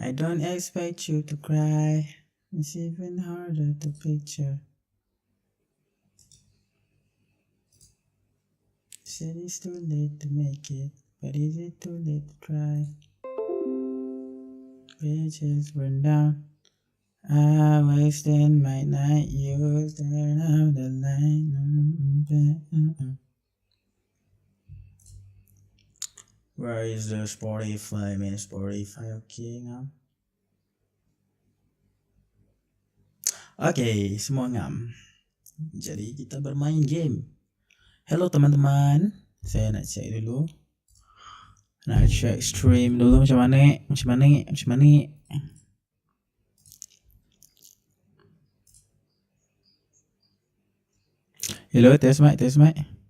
I don't expect you to cry. It's even harder to picture. Said it's too late to make it, but is it too late to try? Bridges burn down. I wasted my night. You turn out the light. Mm-mm. Where is the Spotify? Man, Spotify okay ngam. Okay, semua ngam. Jadi kita bermain game. Hello teman-teman. Saya nak check dulu. Nak check stream dulu macam mana? Macam mana? Macam mana? Hello, test mic, test mic.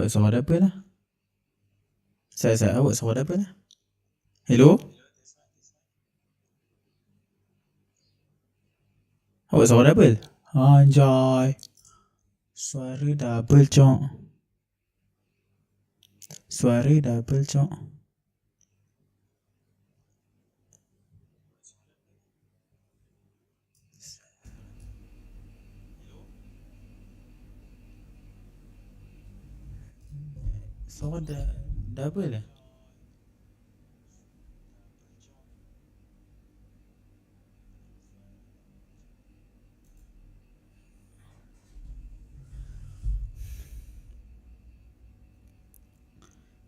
Awak suara apa lah? Saya, saya, awak suara apa lah? Hello? Awak suara apa? Anjay. Suara double cok. Suara double cok. Suara da double lah.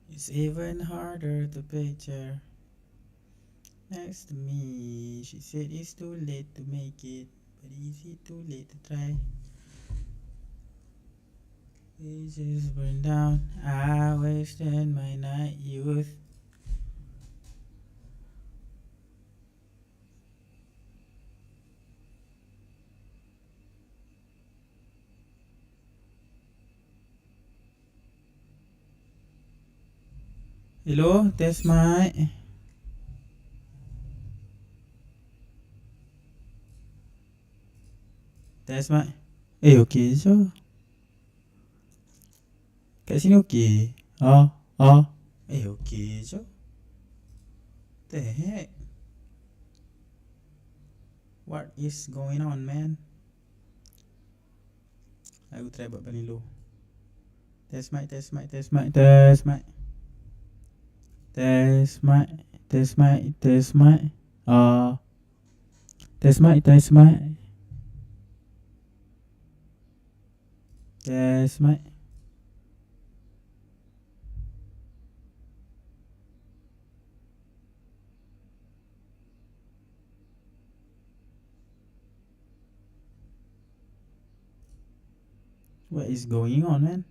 It's even harder to picture. Next to me, she said it's too late to make it, but is it too late to try? Bridges burn down. I wasted my night youth. Hello, test mic. Test mic. Eh, okey je. Sini okey. Ah, ah. Eh, okey je. The heck? What is going on, man? Aku try buat paling low. Test mic, test mic, test mic, test mic. Test mic, test mic, test mic. Ah. Test mic, test mic. Test mic. Is going on, man?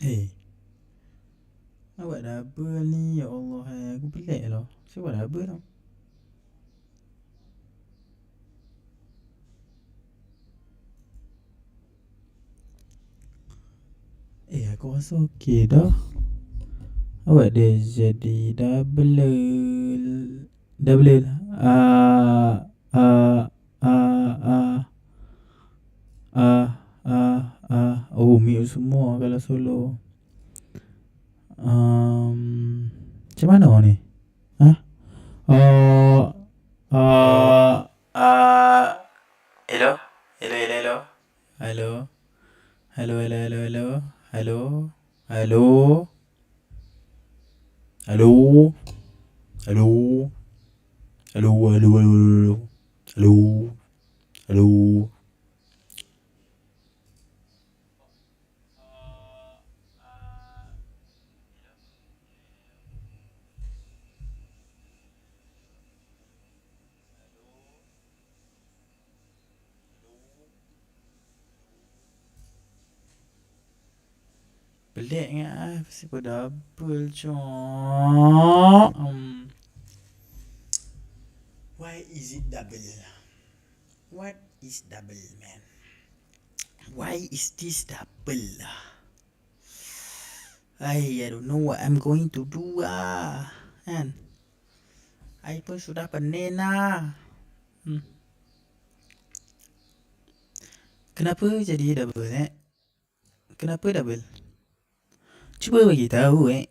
Eh. Awak double ni, ya Allah. eh. Aku pelik lah. Siapa double tau? Eh, aku rasa okey dah. Awak dah jadi double. Double. Ah, ah, ah, ah. Ah, ah, ah. Oh, mute semua kalau solo. Um, macam mana awak ni? Ha? Oh, ah, ah. Hello? Hello, hello, hello. Hello. Hello, hello, hello, hello. Hello. Hello. Hello. Hello. Hello, hello, hello, hello. Hello. Hello. Pelik ingat ah. Siapa double cok. Um. Why is it double? What is double man? Why is this double? I, I don't know what I'm going to do ah. Kan? I pun sudah pening lah. Hmm. Kenapa jadi double eh? Kenapa double? Cuba bagi tahu eh.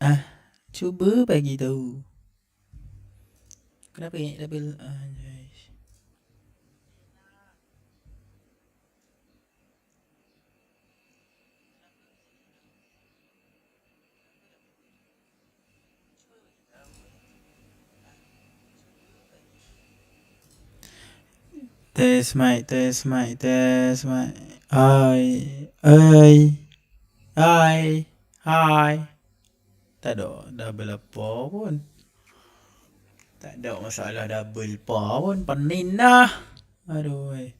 Ah, cuba bagi tahu. Kenapa eh double? Ah, Test mic, test mic, test mic. Hai, hai, hai, hai. Tak ada double apa pun. Tak ada masalah double apa pun. Pening dah. Aduh. Eh.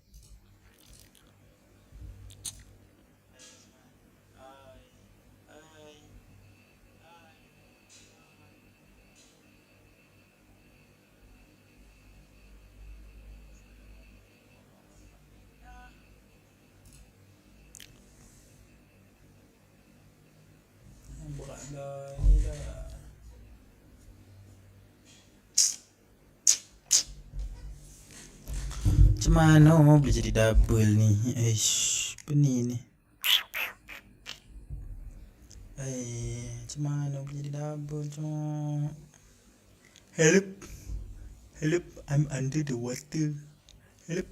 Mana oh, boleh jadi double ni? Eish, apa ni ni? Macam mana boleh jadi double cuma? Help. Help, I'm under the water. Help.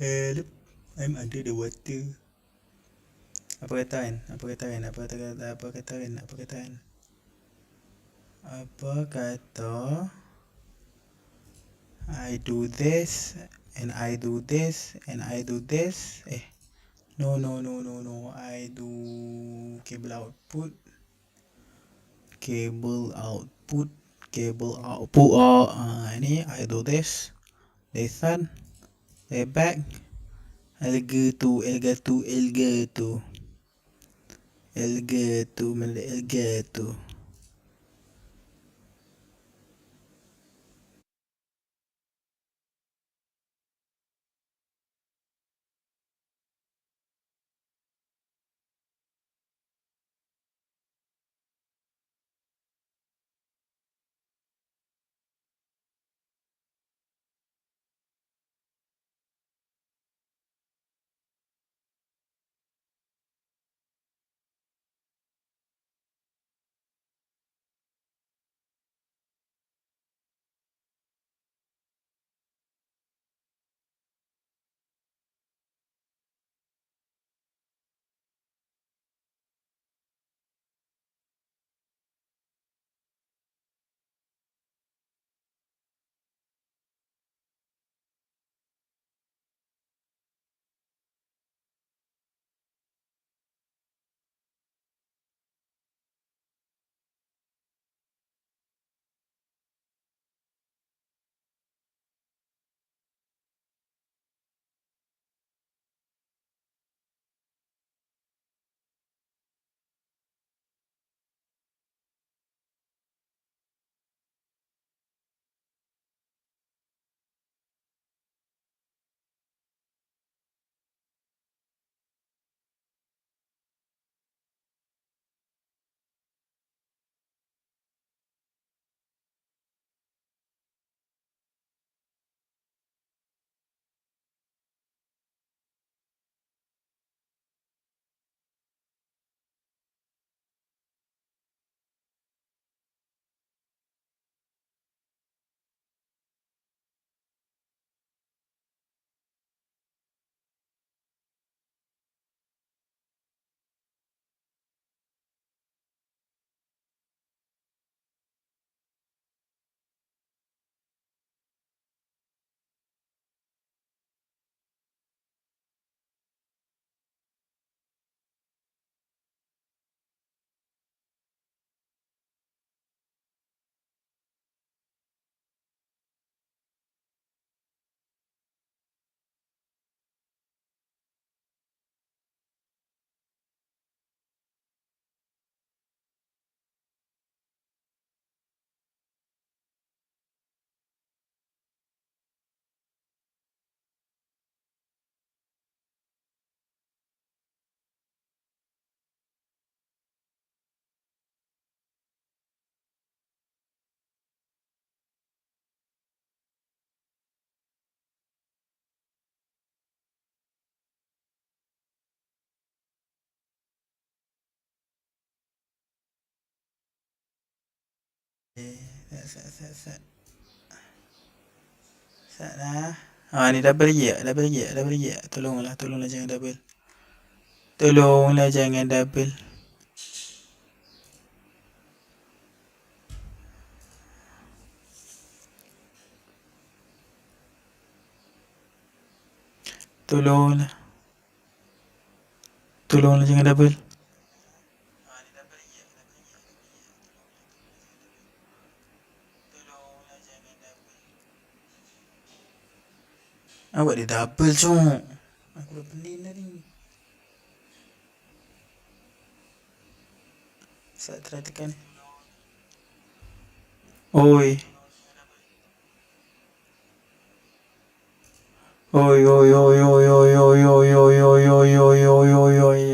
Help, I'm under the water. Apa kata kan? Apa kata kan? Apa kata kan? Apa kata kan? Apa kata kan? Apa kata? I do this and I do this and I do this eh. No no no no no. I do cable output cable output cable output. Oh, ah, uh, ini I do this. Listen playback LG2 LG2 LG2 LG2 mana LG2 Set lah. Ha ni double tak? Double tak? Double tak? Tolonglah, tolonglah jangan double. Tolonglah jangan double. Tolonglah. Tolonglah jangan double. Awak dia double. Aku dah pening tadi. Saya try tekan. Oi. Oi oi oi oi oi oi oi oi oi oi oi oi oi oi.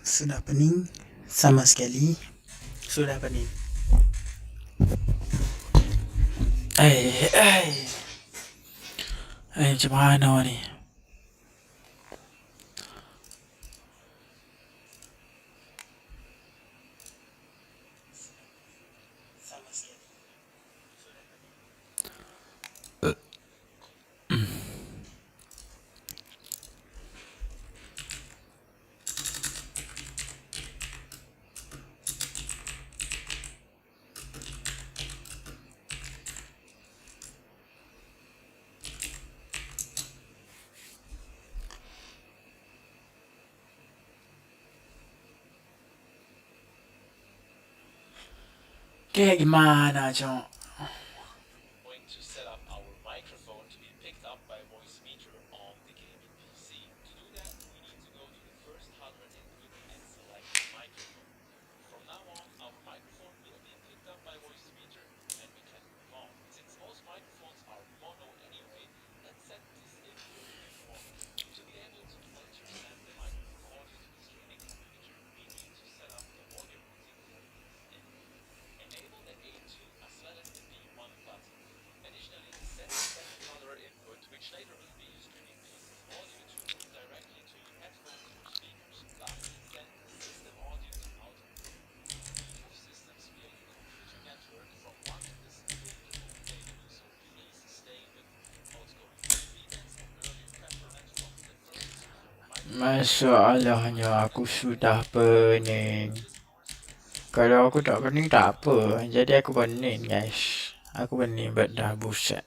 Sudah pening sama sekali. Sudah pening. Hey, hey. Hey, Jemima, honey. Quelle image, Jean Masalahnya aku sudah pening. Kalau aku tak pening tak apa. Jadi aku pening guys. Aku pening bedah buset.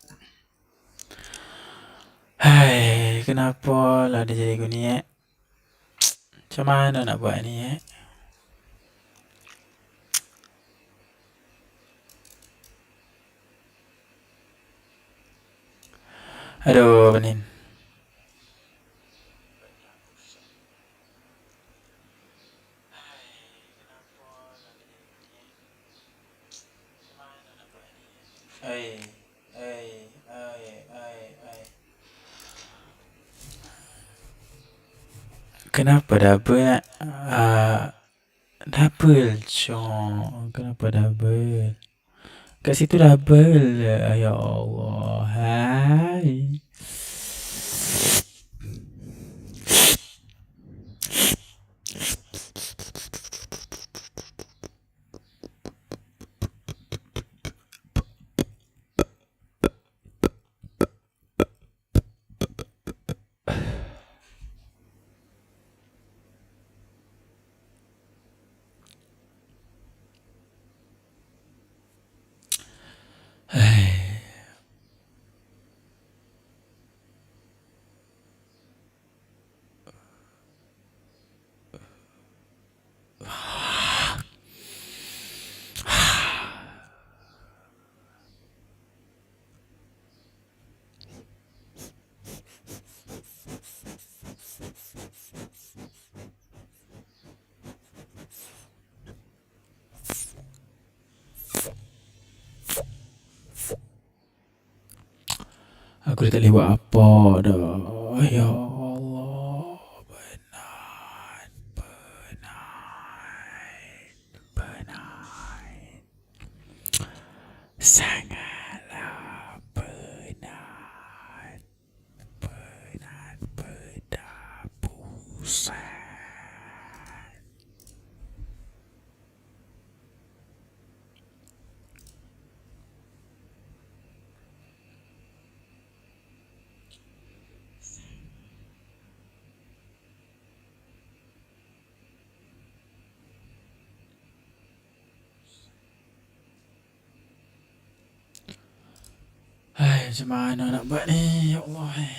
Hai, kenapa lah dia jadi gini eh? Macam mana nak buat ni eh? Aduh, pening. Ai, ai, ai, ai, ai. Kenapa double? Uh, double, cong. Kenapa double? Kat situ double. Ya Allah. Hai. Aku dah tak boleh buat apa dah. Ya Allah. Penat. Penat. Penat. Sangatlah penat. Penat. Penat. Pusat. Macam mana nak buat ni Ya Allah eh.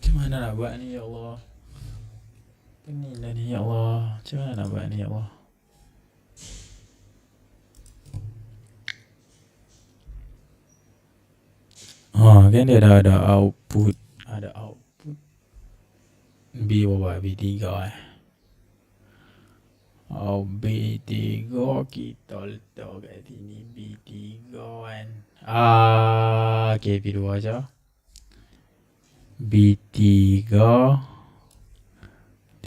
Macam mana nak buat ni ya Allah Pening dah ni ya Allah Macam mana nak buat ni ya Allah? Ha kan dia dah ada output. Ada output. B berapa B3 eh. Oh B3 kita letak kat sini. B3 kan. Ah Okay B2 aja B3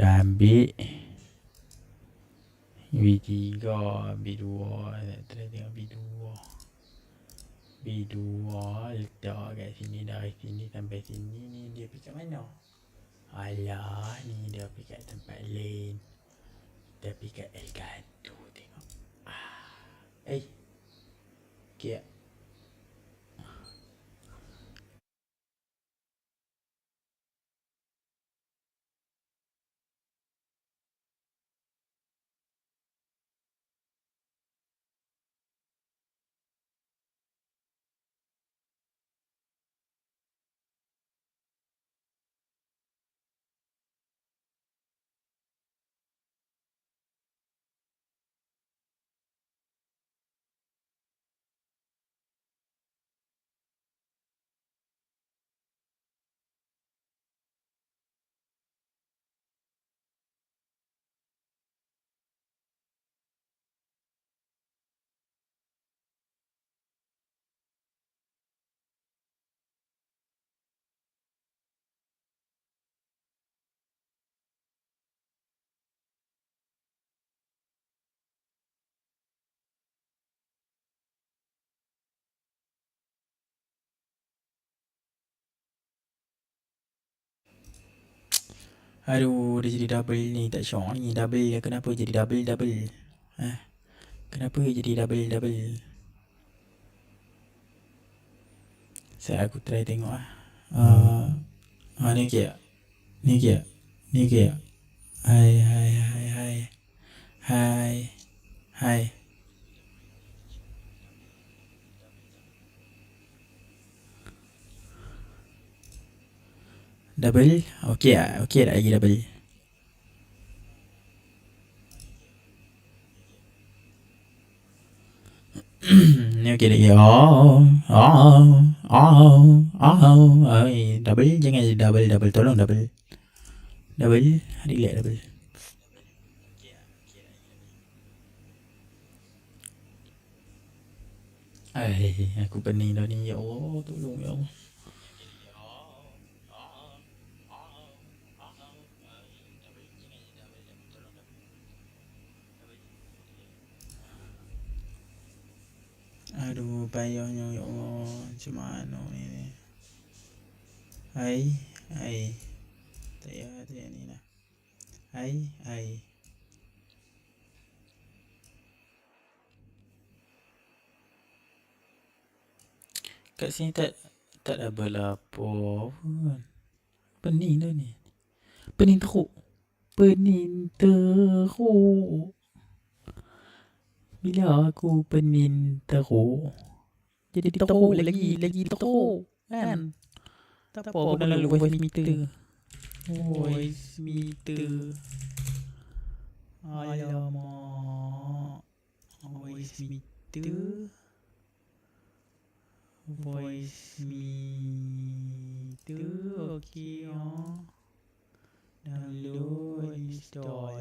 Dan B B3 B2 Tak try tengok B2 B2 letak kat sini Dari sini sampai sini. Ni Dia pergi kat mana? Alah ni dia pergi kat tempat lain. Dia pergi kat L1 Tengok. Ah. Eh. Okay Aduh, dia jadi double ni tak syok ni. Double kenapa jadi double double? Eh? Kenapa jadi double double? Saya aku try tengok ah. Uh, ah ni ke? Ni ke? Ni ke? Hai hai. Hai. Hai. Double? Okey tak? Okey tak lagi double. Ni okey lagi. Oh Oh Oh Oh Ay, Double? Jangan double double. Tolong double. Double? Relax double. Ay, aku pening dah ni. Ya Allah Tolong ya Allah Payahnya ya Allah. Macam mana ni? Hai, hai. Tak payah, tak payah ni lah. Hai, hai. Kat sini tak tak ada berlapor pun. Pening dah ni. Pening teruk. Pening teruk. Bila aku pening teruk Jadi tahu lagi lagi tahu kan. Tak apa aku dah lalu voice meter. Voice meter. Alamak. Voice meter. Voice meter. Okey. Oh. Download install.